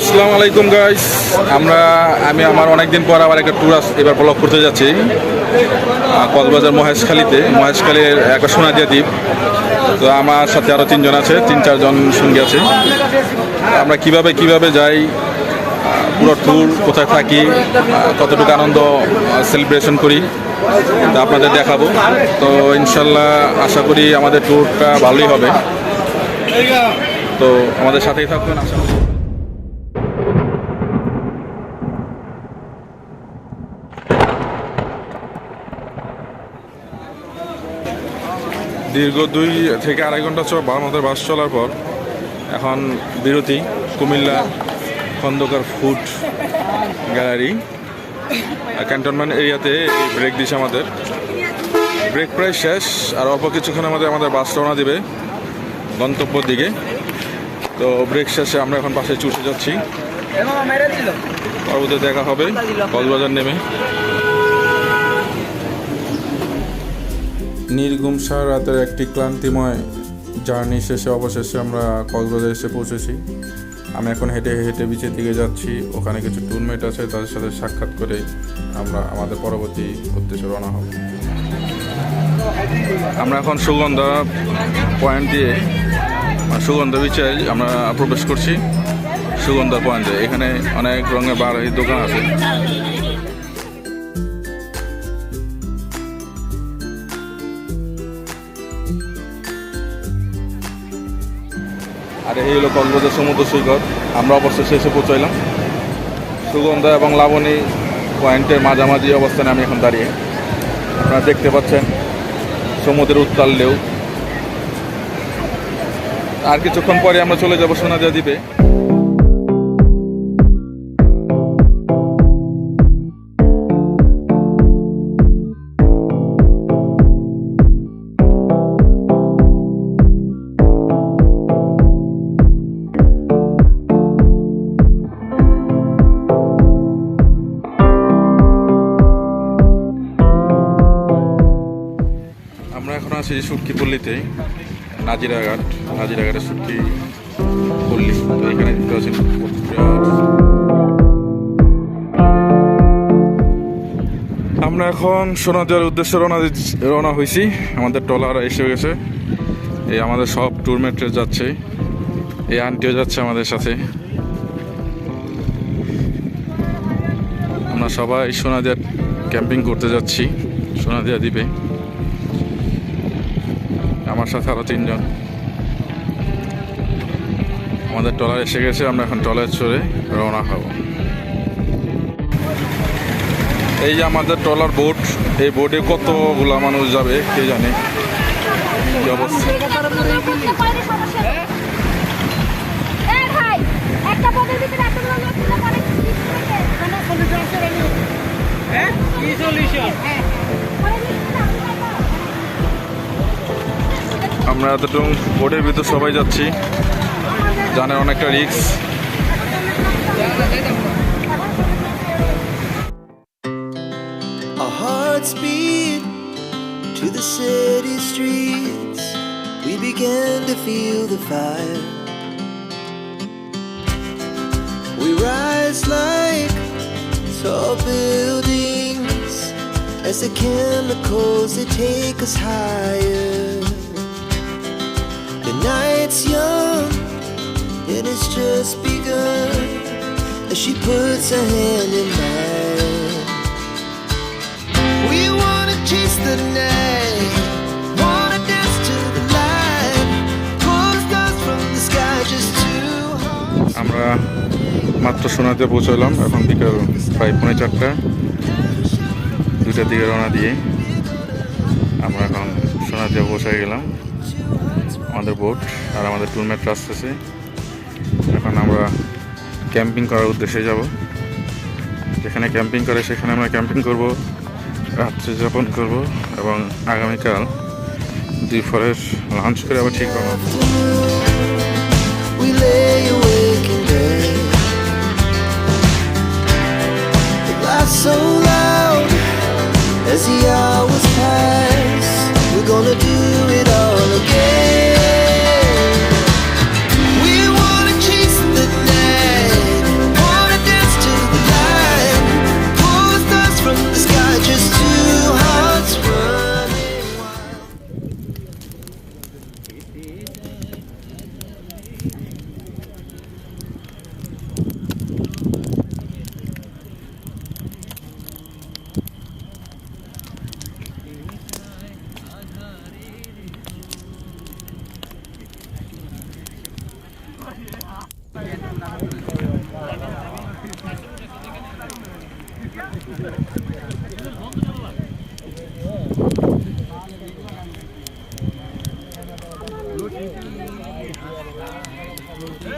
আসসালামু আলাইকুম গাইস আমরা, আমি আমার অনেক দিন পর আবার একটা ট্যুর এবার ব্লগ করতে যাচ্ছি কক্সবাজার মহেশখালীতে। মহেশখালীর একটা সোনাদিয়া দ্বীপ। তো আমার সাথে আরও তিনজন আছে, তিন, চারজন সঙ্গী আছে। আমরা কীভাবে কীভাবে যাই পুরো ট্যুর কোথায় থাকি কতটুকু আনন্দ সেলিব্রেশন করি তা আপনাদের দেখাবো। তো ইনশাল্লাহ আশা করি আমাদের ট্যুরটা ভালোই হবে। তো আমাদের সাথেই থাকবেন আশা করি দীর্ঘ দুই থেকে আড়াই ঘণ্টা আমাদের বাস চলার পর এখন বিরতি, Comilla Khandakar food gallery cantonment এরিয়াতে ব্রেক দিছে আমাদের। ব্রেক প্রায় শেষ, আর অল্প কিছুক্ষণ আমাদের আমাদের বাস রওনা দিবে গন্তব্যর দিকে। তো ব্রেক শেষে আমরা এখন পাশে চুষে যাচ্ছি। পরবর্তী দেখা হবে, কক্সবাজার নেমে। নির্গুম সারা রাতের একটি ক্লান্তিময় জার্নি শেষে অবশেষে আমরা কক্সবাজার এসে পৌঁছেছি। আমি এখন হেঁটে হেঁটে বিচের দিকে যাচ্ছি। ওখানে কিছু টুরমেট আছে, তাদের সাথে সাক্ষাৎ করে আমরা আমাদের পরবর্তী উদ্দেশ্যে রওনা হব। আমরা এখন সুগন্ধা পয়েন্ট দিয়ে আর সুগন্ধা বিচে আমরা প্রবেশ করছি। সুগন্ধা পয়েন্টে এখানে অনেক রঙের বাড়ি দোকান আছে। আর এই হলো কক্সবাজার সমুদ্র সৈকত আমরা অবশ্য শেষে পৌঁছাইলাম। সুগন্ধা এবং লাবণী পয়েন্টের মাঝামাঝি অবস্থানে আমি এখন দাঁড়িয়ে। আপনারা দেখতে পাচ্ছেন সমুদ্রের উত্তাল ঢেউ। আর কিছুক্ষণ পরে আমরা চলে যাব সোনাজা দ্বীপে আছি সুটকি পল্লীতে নাজিরাঘাট, নাজিরাঘাটের সুটকি পল্লী। তো এখানে দেখতে পাচ্ছেন আমরা এখন সোনা সোনাদিয়ার উদ্দেশ্যে রওনা রওনা হয়েছি আমাদের ট্রলার এসে গেছে। এই আমাদের সব ট্যুরমেটে যাচ্ছে। এই আন্টিও যাচ্ছে আমাদের সাথে। আমরা সবাই সোনাদিয়া ক্যাম্পিং করতে যাচ্ছি সোনাদিয়া দ্বীপে। আমার সাথে আরও তিনজন। আমাদের ট্রলার এসে গেছে, আমরা এখন ট্রলার চড়ে রওনা হব। এই যে আমাদের ট্রলার বোট, এই বোটে কতগুলা মানুষ যাবে, কে জানে? কি অবস্থা? এই আমরা এতটুকু বোটের ভিতর সবাই যাচ্ছি জানের অনেকটা রিক্স beat to the city streets. We began to feel the fire. We rise like tall buildings as the chemicals they take us higher. As she puts her hand in mine. We wanna chase the night, wanna dance to the light, pull stars from the sky just hearts. আমরা মাত্র সোনাতে পৌঁছলাম এখন বিকাল প্রায় পৌনে চারটা দুটার দিকে রওনা দিয়ে আমরা এখন সোনাতে পৌঁছে গেলাম আমাদের বোট আর আমাদের টুরমেট আসতেছে এখন আমরা ক্যাম্পিং করার উদ্দেশ্যে যাব। যেখানে ক্যাম্পিং করে সেখানে আমরা ক্যাম্পিং করব, রাত্রি যাপন করব এবং আগামীকাল দুই ফরের লাঞ্চ করে আবার ঠিক হব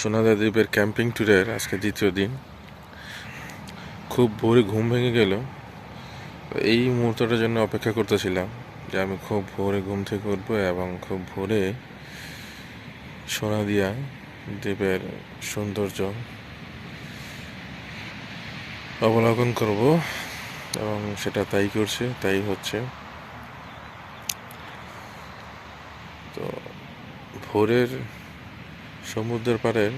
সোনাদা দ্বীপের ক্যাম্পিং ট্যুরের আজকে দ্বিতীয় দিন। খুব ভোরে ঘুম ভেঙে গেল। এই মুহূর্তটার জন্য অপেক্ষা করতেছিলাম যে আমি খুব ভোরে ঘুম থেকে উঠবো এবং খুব ভোরে সোনাদিয়া দ্বীপের সৌন্দর্য অবলোকন করব এবং সেটা তাই করছে, তাই হচ্ছে। তো ভোরের সমুদ্রের পাড়ের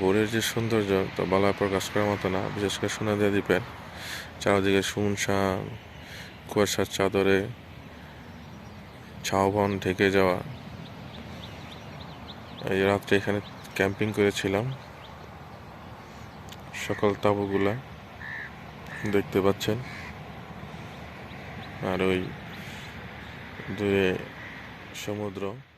ভোরের যে সৌন্দর্য, তা বলা প্রকাশ করার মতো না। বিশেষ করে সোনাদিয়া দ্বীপের চারদিকে শুনশান কুয়াশার চাদরে ঝাউবন ঢেকে যাওয়া। এই রাত্রে এখানে ক্যাম্পিং করেছিলাম। সকল তাঁবুগুলা দেখতে পাচ্ছেন। আর ওই দূরে সমুদ্র।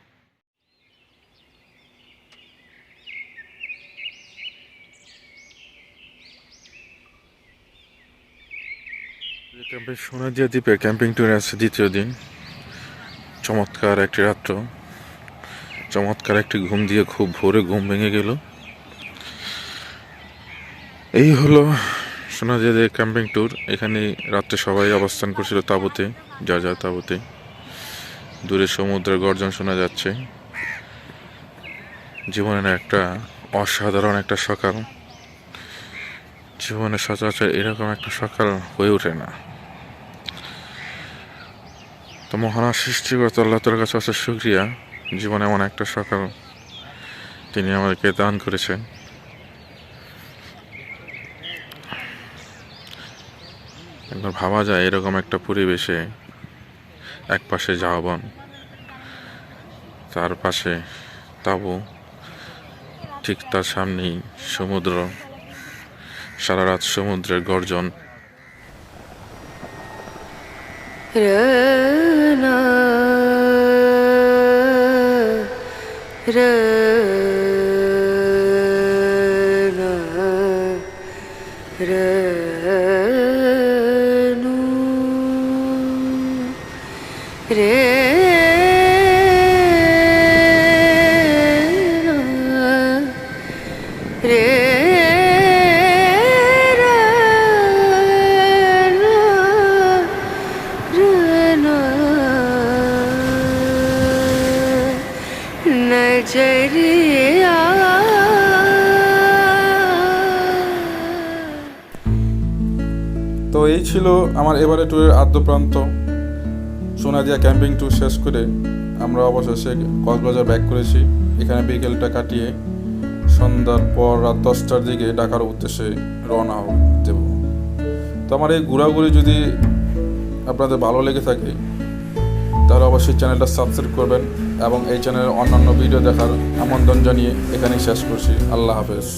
ক্যাম্পের সোনাদিয়া দ্বীপের ক্যাম্পিং ট্যুরে আছে দ্বিতীয় দিন। চমৎকার একটি রাত্র। চমৎকার একটি ঘুম দিয়ে খুব ভোরে ঘুম ভেঙে গেল। এই হলো সোনাদিয়া দ্বীপ ক্যাম্পিং ট্যুর এখানে রাত্রে সবাই অবস্থান করছিল তাঁবুতে যা যা তাঁবুতে। দূরে সমুদ্রের গর্জন শোনা যাচ্ছে। জীবনের একটা অসাধারণ একটা সকাল। জীবনে সচরাচর এরকম একটা সকাল হয়ে ওঠে না। তো মহানা সৃষ্টিকর্তা আল্লাহ তার কাছে আছে শুক্রিয়া। জীবনে এমন একটা সকাল তিনি আমাদেরকে দান করেছেন। একবার ভাবা যায় এরকম একটা পরিবেশে এক পাশে ঝাউবন তার পাশে তাঁবু, ঠিক তার সামনেই সমুদ্র, সারা রাত সমুদ্রের গর্জন। Rana এই ছিল আমার এবারে ট্যুরের আদ্যপ্রান্ত সোনাদিয়া ক্যাম্পিং ট্যুর শেষ করে আমরা অবশেষে কক্সবাজার ব্যাক করেছি। এখানে বিকেলটা কাটিয়ে সন্ধ্যার পর রাত দশটার দিকে ঢাকার উদ্দেশ্যে রওনা দেব তো আমার এই ঘোরাঘুরি যদি আপনাদের ভালো লেগে থাকে, তাহলে অবশ্যই চ্যানেলটা সাবস্ক্রাইব করবেন এবং এই চ্যানেলের অন্যান্য ভিডিও দেখার আমন্ত্রণ জানিয়ে এখানেই শেষ করছি। আল্লাহ হাফেজ।